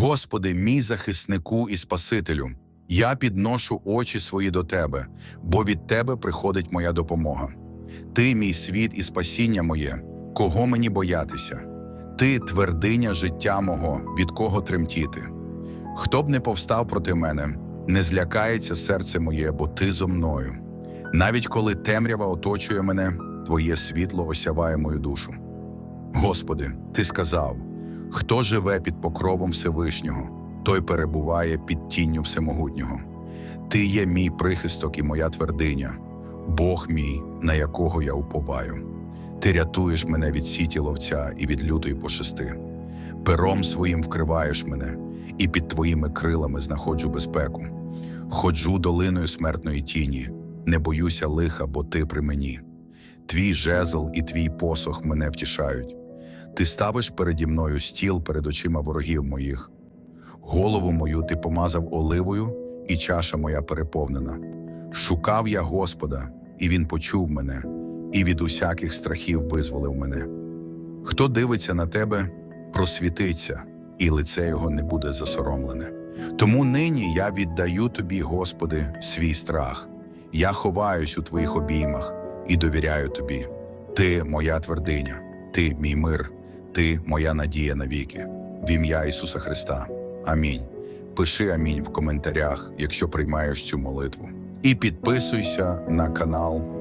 Господи, мій захиснику і Спасителю, я підношу очі свої до Тебе, бо від Тебе приходить моя допомога. Ти мій світ і спасіння моє, кого мені боятися? Ти твердиня життя мого, від кого тремтіти. Хто б не повстав проти мене, не злякається серце моє, бо ти зо мною. Навіть коли темрява оточує мене, Твоє світло осяває мою душу. Господи, Ти сказав: хто живе під покровом Всевишнього, той перебуває під тінню Всемогутнього. Ти є мій прихисток і моя твердиня, Бог мій, на якого я уповаю. Ти рятуєш мене від сіті ловця і від лютої пошести. Пером своїм вкриваєш мене, і під твоїми крилами знаходжу безпеку. Ходжу долиною смертної тіні, не боюся лиха, бо ти при мені. Твій жезл і твій посох мене втішають. Ти ставиш переді мною стіл перед очима ворогів моїх. Голову мою ти помазав оливою, і чаша моя переповнена. Шукав я Господа, і він почув мене, і від усяких страхів визволив мене. Хто дивиться на тебе, просвітиться, і лице його не буде засоромлене. Тому нині я віддаю тобі, Господи, свій страх. Я ховаюсь у твоїх обіймах і довіряю тобі. Ти моя твердиня, ти мій мир, ти моя надія навіки. В ім'я Ісуса Христа. Амінь. Пиши амінь в коментарях, якщо приймаєш цю молитву. І підписуйся на канал